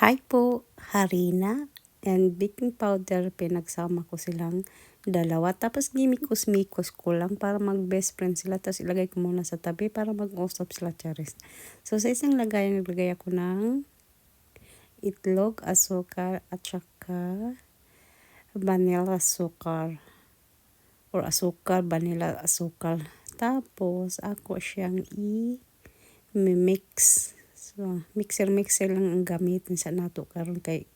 Hi harina and baking powder. Pinagsama ko silang dalawa. Tapos gimikos-mikos ko lang para mag-best friend sila. Tapos ilagay ko muna sa tabi para mag-usap sila charis. So sa isang lagay, naglagay ako ng itlog, asukar, at saka vanilla sukar. Or asukar, vanilla asukar. Tapos ako siyang i-mix So, mixer-mixer lang ang gamitin sa nato karon kay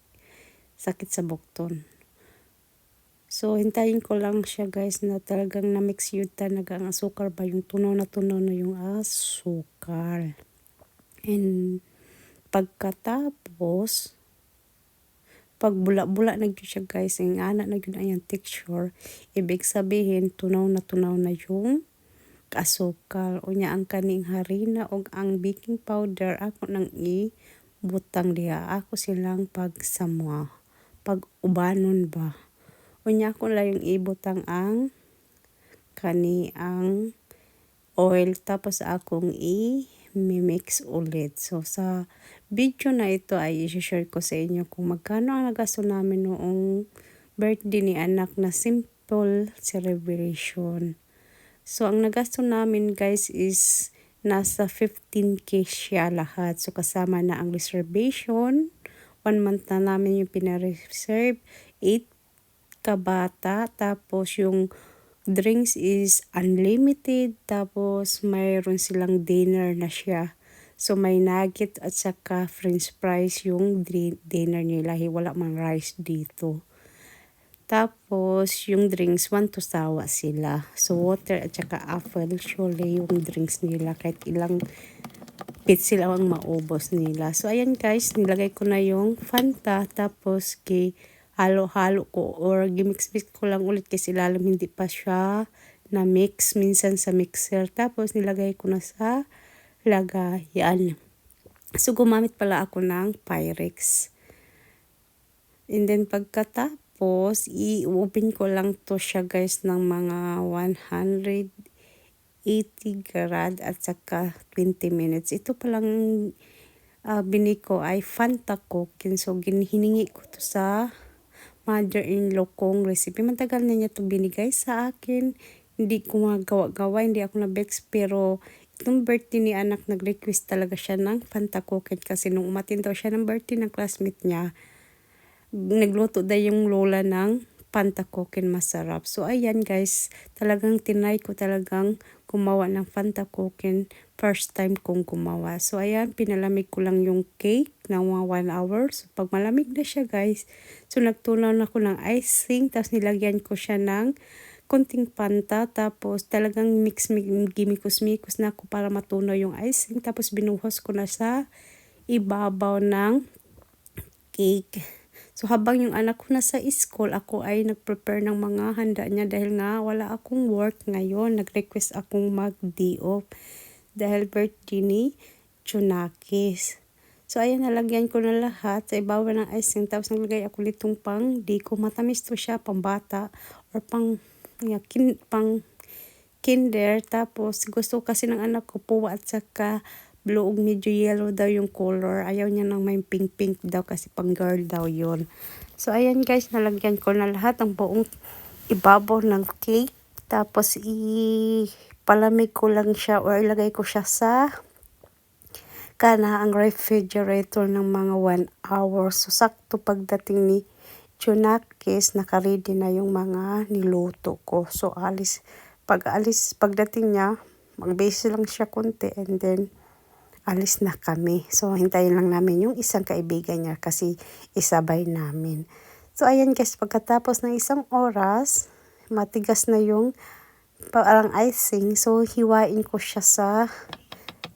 sakit sa bukton. So, hintayin ko lang siya guys na talagang na-mix yun talaga ang asukar ba yung tunaw na tunaw na yung asukar. And pagkatapos, pag bula-bula na siya guys, ang ana na yun ang texture, ibig sabihin tunaw na tunaw na yung asukal unya ang kaning harina og ang baking powder ako nang i butang diha ako silang pagsamwa pag ubanon ba unya ako lang ibutang ang kani ang oil tapos akong i mimix ulit. So, sa video na ito ay i-share ko sa inyo kung magkano ang nagasto namin noong birthday ni anak na simple celebration. So, ang nagasto namin guys is nasa 15k siya lahat. So, kasama na ang reservation. One month na namin yung pinareserve. 8 kabata. Tapos, yung drinks is unlimited. Tapos, mayroon silang dinner na siya. So, may nugget at saka french fries yung dinner nila. Wala mang rice dito. Tapos, yung drinks, one to sawa sila. So, water at saka apple, surely yung drinks nila. Kahit ilang pit sila ang maubos nila. So, ayan guys, nilagay ko na yung Fanta. Tapos, kay halo-halo ko or gimix-mix ko lang ulit kasi lalim hindi pa siya na mix minsan sa mixer. Tapos, nilagay ko na sa lagayan. So, gumamit pala ako ng Pyrex. And then, pagkatapos, tapos, i-open ko lang to siya guys ng mga 180 grad at saka 20 minutes. Ito palang uh, bini ko ay Fanta Coke. So, hiningi ko to sa mother-in-law kong recipe. Matagal na niya to binigay sa akin. Hindi ko magawa-gawa, hindi ako na-bex. Pero, itong birthday ni anak, nag-request talaga siya ng Fanta Coke. Kasi nung umatin daw siya ng birthday ng classmate niya, nagluto da yung lola ng pantakokin masarap. So, ayan guys, talagang tinay ko talagang gumawa ng pantakokin first time kong gumawa. So, ayan, pinalamig ko lang yung cake ng mga 1 hour. So, pag malamig na siya guys, so nagtunaw na ko ng icing, tapos nilagyan ko siya ng konting panta, tapos talagang mix, gimikos-mikos na ako para matunaw yung icing, tapos binuhos ko na sa ibabaw ng cake. So habang yung anak ko nasa school, ako ay nagprepare ng mga handa niya dahil nga wala akong work ngayon. Nag-request akong mag-day off dahil birthday ni Chunakis. So ayan, nalagyan ko na lahat sa ibabaw ng icing. Tapos naglagay ako litong pang di ko matamis to siya, pang bata or pang, yeah, kin, pang kinder. Tapos gusto kasi ng anak ko po at saka blue ug medyo yellow daw yung color. Ayaw niya nang may pink-pink daw kasi pang girl daw yon So, ayan guys, nalagyan ko na lahat ang buong ibabaw ng cake. Tapos, ipalamig ko lang siya or ilagay ko siya sa kana ang refrigerator ng mga 1 hour. So, sakto pagdating ni Junakis, nakaready na yung mga niluto ko. So, alis, pag alis, pagdating niya, mag-base lang siya konti and then alis na kami. So, hintayin lang namin yung isang kaibigan niya kasi isabay namin. So, ayan guys, pagkatapos ng isang oras, matigas na yung parang icing. So, hiwain ko siya sa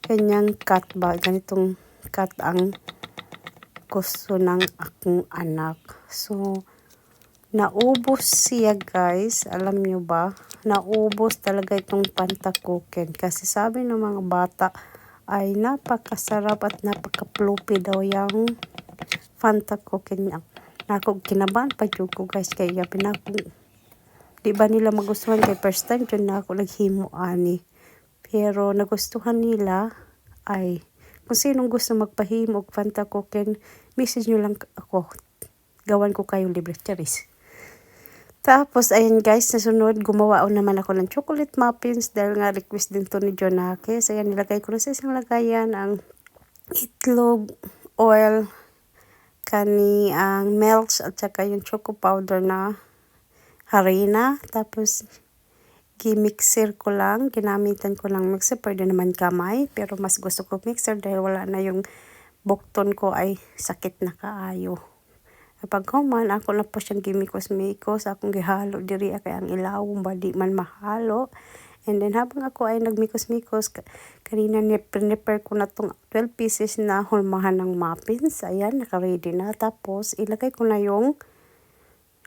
kanyang cut ba. Ganitong cut ang gusto ng akong anak. So, naubos siya guys. Alam nyo ba? Naubos talaga itong pantakukin. Kasi sabi ng mga bata, ay napakasarap at napaka-floppy daw yung Fanta ko kanya. Nako kinabahan pa jud ko guys kay ya pinako di ba nila magustuhan kay first time jud na ako naghimo ani. Pero nagustuhan nila ay kung sinong gusto magpahimo og Fanta Coken, message nyo lang ako. Gawan ko kayo libre. Charis. Tapos, ayun guys, nasunod, gumawa ako naman ako ng chocolate muffins dahil nga request din to ni Jonake. So, ayan, nilagay ko na sa isang lagayan ang itlog, oil, kani ang melts at saka yung choco powder na harina. Tapos, gimixer ko lang. Ginamitan ko lang mixer. Pwede naman kamay. Pero mas gusto ko mixer dahil wala na yung bukton ko ay sakit na kaayo. Kapag human, ako na po siyang gimikos-mikos. Akong gihalo diri kay ang ilawong ba di man mahalo. And then habang ako ay nagmikos-mikos, kanina ni prepare ko na tong 12 pieces na hulmahan ng muffins. Ayan, naka-ready na. Tapos ilagay ko na yung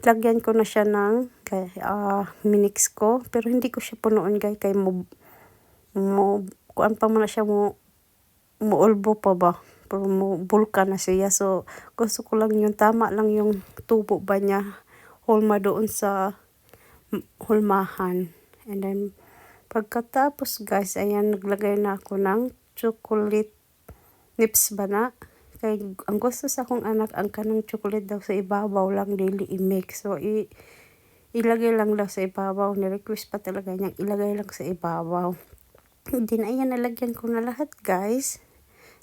lagyan ko na siya ng uh, minix ko. Pero hindi ko siya punuan guys kay mo, mo kuan pa man siya mo muulbo pa ba mo bulkan na siya. So gusto ko lang yung tama lang yung tubo ba niya hulma doon sa hulmahan. And then pagkatapos guys ayan naglagay na ako ng chocolate nips ba na? Kay ang gusto sa akong anak ang kanang chocolate daw sa ibabaw lang dili i-mix so i ilagay lang daw sa ibabaw. Ni-request pa talaga niya ilagay lang sa ibabaw. Hindi na ayan nalagyan ko na lahat guys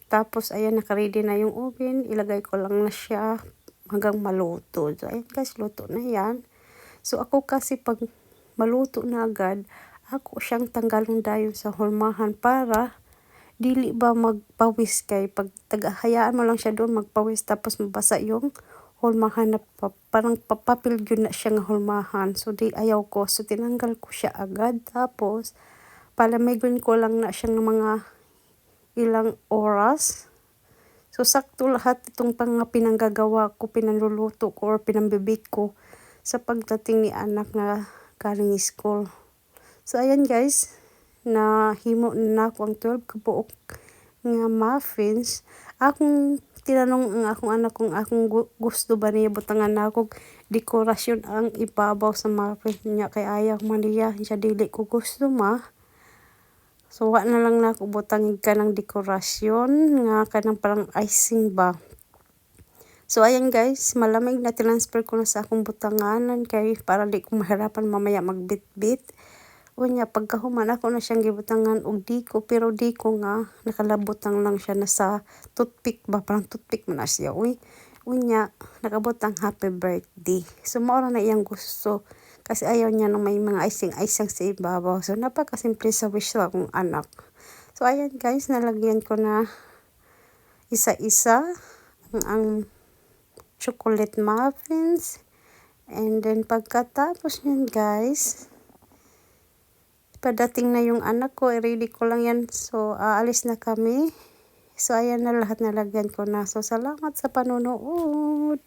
tapos, ayan, nakaready na yung oven. Ilagay ko lang na siya hanggang maluto. So, ayan guys, luto na yan. So, ako kasi pag maluto na agad, ako siyang tanggalong dayon sa hulmahan para dili ba magpawis kay pag tagahayaan mo lang siya doon magpawis tapos mabasa yung hulmahan na pa, parang papapil yun na siya ng hulmahan so di ayaw ko so tinanggal ko siya agad tapos palamigon ko lang na siya ng mga ilang oras. So, sakto lahat itong pang pinanggagawa ko, pinanluluto ko, or pinambibik ko sa pagdating ni anak na galing school. So, ayan guys, na himo na ako ang 12 kabuok nga muffins. Akong tinanong ang akong anak kung akong gusto ba niya butangan na akong dekorasyon ang ibabaw sa muffins niya kay ayaw man niya siya dili ko gusto ma So, wa na lang na ako butang ka ng dekorasyon nga kanang parang icing ba. So, ayan guys, malamig na transfer ko na sa akong butanganan kay para di ko mahirapan mamaya magbit-bit. Unya, pagkahuman ako na siyang gibutangan og di ko, pero di ko nga nakalabutang lang siya na sa toothpick ba, parang toothpick man na siya. Uy, unya, nakabutang happy birthday. So, maura na iyang gusto. Kasi ayaw niya nung may mga icing-icing sa ibabaw. So, napakasimple sa wish sa akong anak. So, ayan guys, nalagyan ko na isa-isa ang, ang chocolate muffins. And then, pagkatapos yun guys, padating na yung anak ko, ready ko lang yan. So, aalis na kami. So, ayan na lahat nalagyan ko na. So, salamat sa panonood.